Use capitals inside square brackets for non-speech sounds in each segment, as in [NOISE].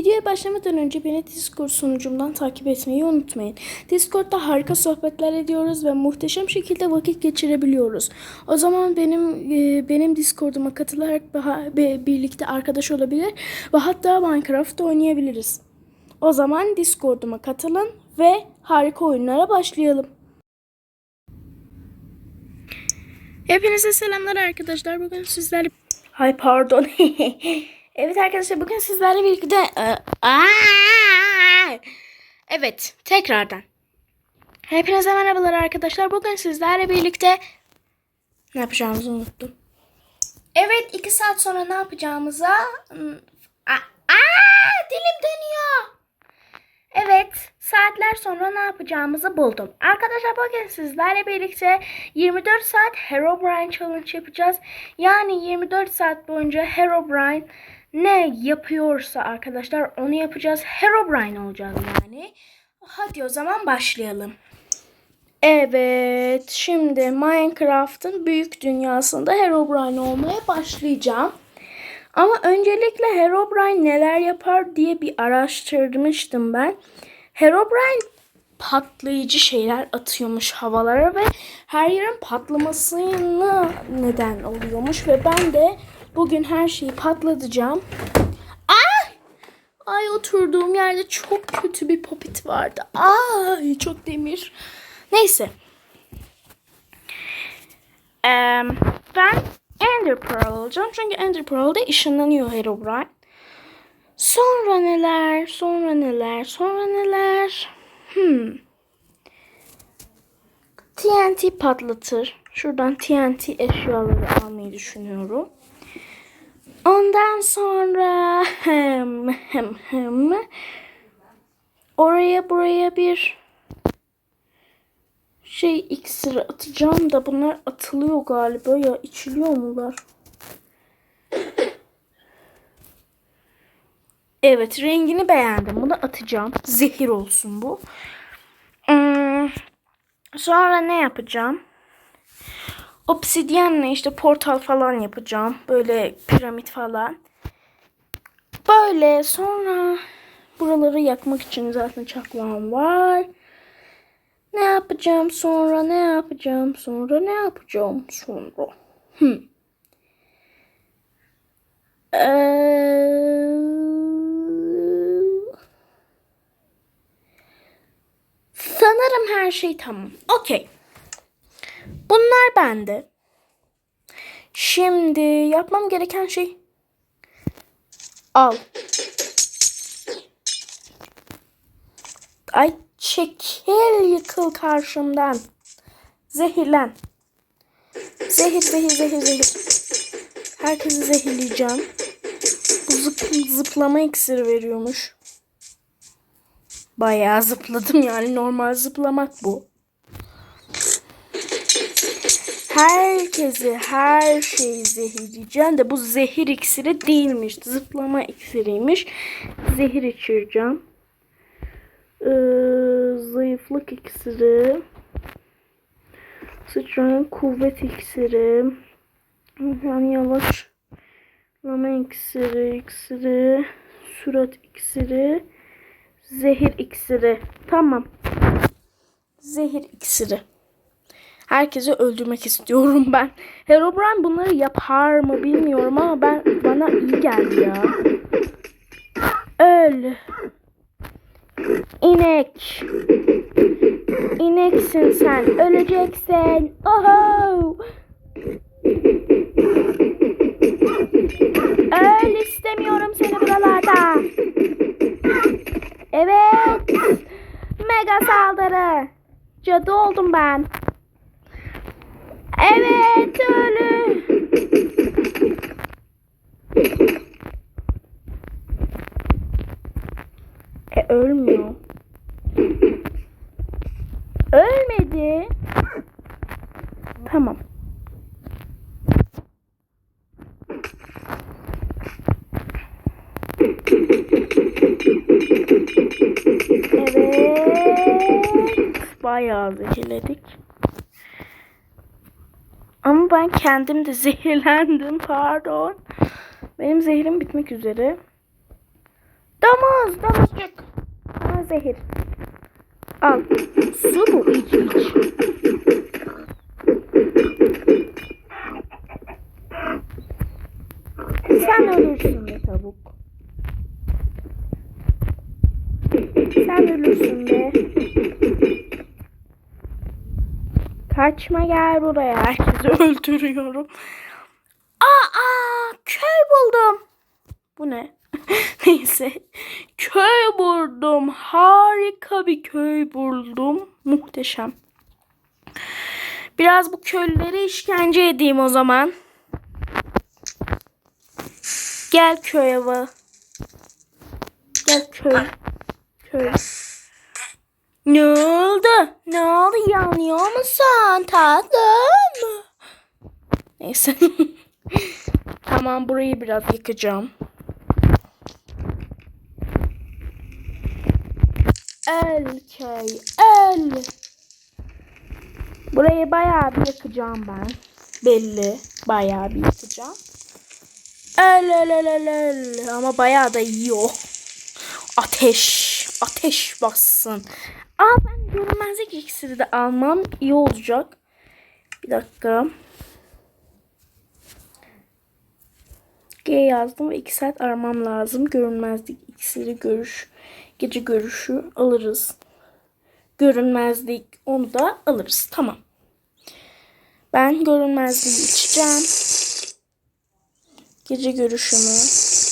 Videoya başlamadan önce beni Discord sunucumdan takip etmeyi unutmayın. Discord'da harika sohbetler ediyoruz ve muhteşem şekilde vakit geçirebiliyoruz. O zaman benim e, benim Discord'uma katılarak be- birlikte arkadaş olabilir ve hatta Minecraft oynayabiliriz. O zaman Discord'uma katılın ve harika oyunlara başlayalım. Hepinize selamlar arkadaşlar. Bugün sizlerle... Hay pardon. [LAUGHS] evet arkadaşlar bugün sizlerle birlikte... e! Evet tekrardan. Hepinize merhabalar arkadaşlar. Bugün sizlerle birlikte... Ne yapacağımızı unuttum. Evet iki saat sonra ne yapacağımıza... Aa, dilim dönüyor. Evet, saatler sonra ne yapacağımızı buldum. Arkadaşlar bugün sizlerle birlikte 24 saat Herobrine Challenge yapacağız. Yani 24 saat boyunca Herobrine ne yapıyorsa arkadaşlar onu yapacağız. Herobrine olacağız yani. Hadi o zaman başlayalım. Evet, şimdi Minecraft'ın büyük dünyasında Herobrine olmaya başlayacağım. Ama öncelikle Herobrine neler yapar diye bir araştırmıştım ben. Herobrine patlayıcı şeyler atıyormuş havalara ve her yerin patlamasına neden oluyormuş ve ben de bugün her şeyi patlatacağım. Ay! Ay oturduğum yerde çok kötü bir popit vardı. Ay çok demir. Neyse. Eee, ben Ender Pearl alacağım. Çünkü Ender Pearl'de ışınlanıyor Herobrine. Sonra neler? Sonra neler? Sonra neler? Hmm. TNT patlatır. Şuradan TNT eşyaları almayı düşünüyorum. Ondan sonra hem hem hem oraya buraya bir şey iksiri atacağım da bunlar atılıyor galiba ya içiliyor mular? Evet rengini beğendim. Bunu atacağım. Zehir olsun bu. Hmm, sonra ne yapacağım? Obsidyenle işte portal falan yapacağım. Böyle piramit falan. Böyle sonra buraları yakmak için zaten çakmağım var. Ne yapacağım sonra ne yapacağım sonra ne yapacağım sonra. Hmm. Ee, sanırım her şey tamam. Okey. Bunlar bende. Şimdi yapmam gereken şey al. Ay çekil yıkıl karşımdan. Zehirlen. Zehir zehir zehir zehir. Herkesi zehirleyeceğim. Bu zıp, zıplama iksiri veriyormuş. Bayağı zıpladım yani normal zıplamak bu. Herkesi her şeyi zehirleyeceğim de bu zehir iksiri değilmiş. Zıplama iksiriymiş. Zehir içireceğim. Ee, zayıflık iksiri. Sıçrayan kuvvet iksiri. Yani yavaşlama iksiri, iksiri, sürat iksiri, zehir iksiri. Tamam. Zehir iksiri. Herkesi öldürmek istiyorum ben. Herobrine bunları yapar mı bilmiyorum ama ben bana iyi geldi ya. Öl. İnek. İneksin sen. Öleceksin. Oho. Öl istemiyorum seni buralarda. Evet. Mega saldırı. Cadı oldum ben. Evet ölü. E ölmüyor. Ölmedi. Tamam. Evet. Bayağı zehirledik. Ama ben kendim de [LAUGHS] zehirlendim. Pardon. Benim zehrim bitmek üzere. Domuz, domuzcuk. Aa, zehir. Al. Su bu, iç. Sen ölürsün be tavuk. Ölürsün be. Kaçma gel buraya. Herkesi öldürüyorum. Aa, köy buldum. Bu ne? [LAUGHS] Neyse. Köy buldum. Harika bir köy buldum. Muhteşem. Biraz bu köylere işkence edeyim o zaman. Gel köy ava. Gel köy. Köy. Ne oldu? Ne oldu? Yanıyor musun tatlım? Neyse. [LAUGHS] tamam burayı biraz yıkacağım. El köy el. Burayı bayağı bir yakacağım ben. Belli. Bayağı bir yakacağım. El el el el el. Ama bayağı da yiyor. Ateş. Ateş bassın. Aa ben görünmezlik iksiri de almam iyi olacak. Bir dakika. G yazdım ve 2 saat aramam lazım. Görünmezlik iksiri görüş. Gece görüşü alırız. Görünmezlik onu da alırız. Tamam. Ben görünmezliği içeceğim. Gece görüşümü.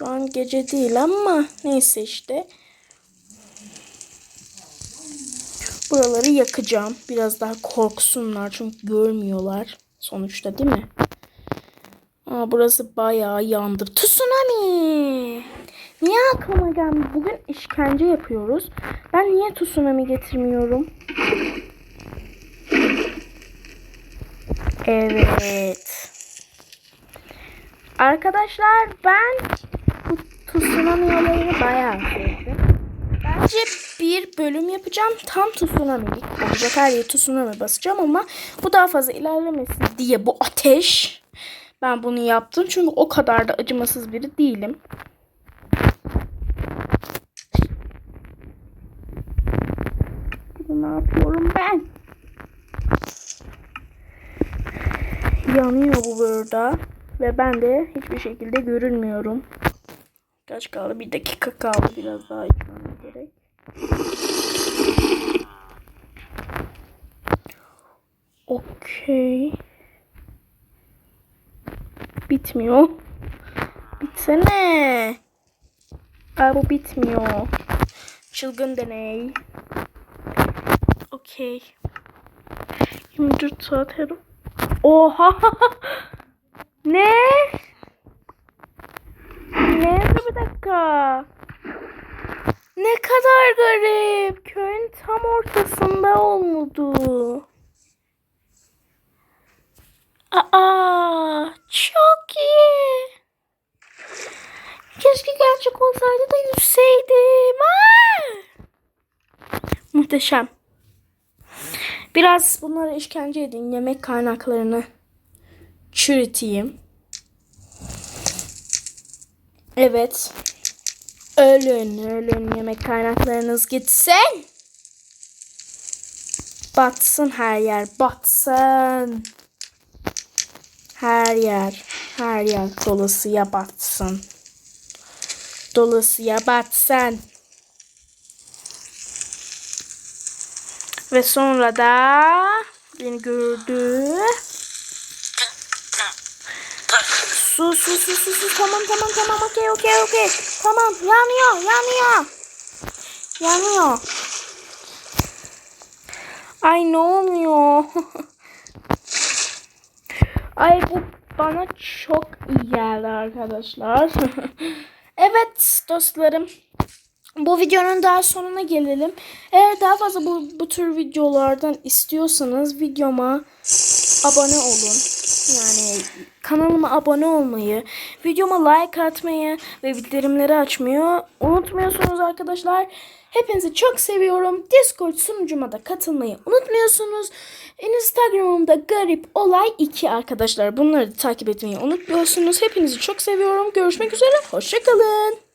Şu an gece değil ama neyse işte. Buraları yakacağım. Biraz daha korksunlar çünkü görmüyorlar. Sonuçta değil mi? Aa, burası bayağı yandı. Tsunami! Niye aklıma geldi? Bugün işkence yapıyoruz. Ben niye tsunami getirmiyorum? Evet. Arkadaşlar ben tsunami olayını bayağı sevdim. Bence bir bölüm yapacağım. Tam tsunami'lik olacak. Her yere tsunami basacağım ama bu daha fazla ilerlemesin diye bu ateş. Ben bunu yaptım. Çünkü o kadar da acımasız biri değilim. Ne yapıyorum ben? Yanıyor bu burada. Ve ben de hiçbir şekilde görünmüyorum. Kaç kaldı? Bir dakika kaldı. Biraz daha içmem gerek. Okey. Bitmiyor. Bitsene. Aa, bu bitmiyor. Çılgın deney. Okey. 24 saat her... Oha! [LAUGHS] ne? Ne? Bir dakika. Ne kadar garip. Köyün tam ortasında olmadı. Aa, çok iyi. Keşke gerçek olsaydı da yüzseydim. Muhteşem. Biraz bunlara işkence edin. Yemek kaynaklarını çürüteyim. Evet. Ölün, ölün yemek kaynaklarınız gitsin. Batsın her yer, batsın. Her yer, her yer dolasıya batsın. Dolasıya batsın. Ve sonra da beni gördü. Su su su su su tamam tamam tamam okey okey okey. Tamam yanıyor yanıyor. Yanıyor. Ay ne oluyor? [LAUGHS] Ay bu bana çok iyi geldi arkadaşlar. [LAUGHS] evet dostlarım. Bu videonun daha sonuna gelelim. Eğer daha fazla bu, bu tür videolardan istiyorsanız videoma abone olun. Yani kanalıma abone olmayı, videoma like atmayı ve bildirimleri açmayı unutmuyorsunuz arkadaşlar. Hepinizi çok seviyorum. Discord sunucuma da katılmayı unutmuyorsunuz. Instagram'ımda garip olay 2 arkadaşlar. Bunları da takip etmeyi unutmuyorsunuz. Hepinizi çok seviyorum. Görüşmek üzere. Hoşçakalın.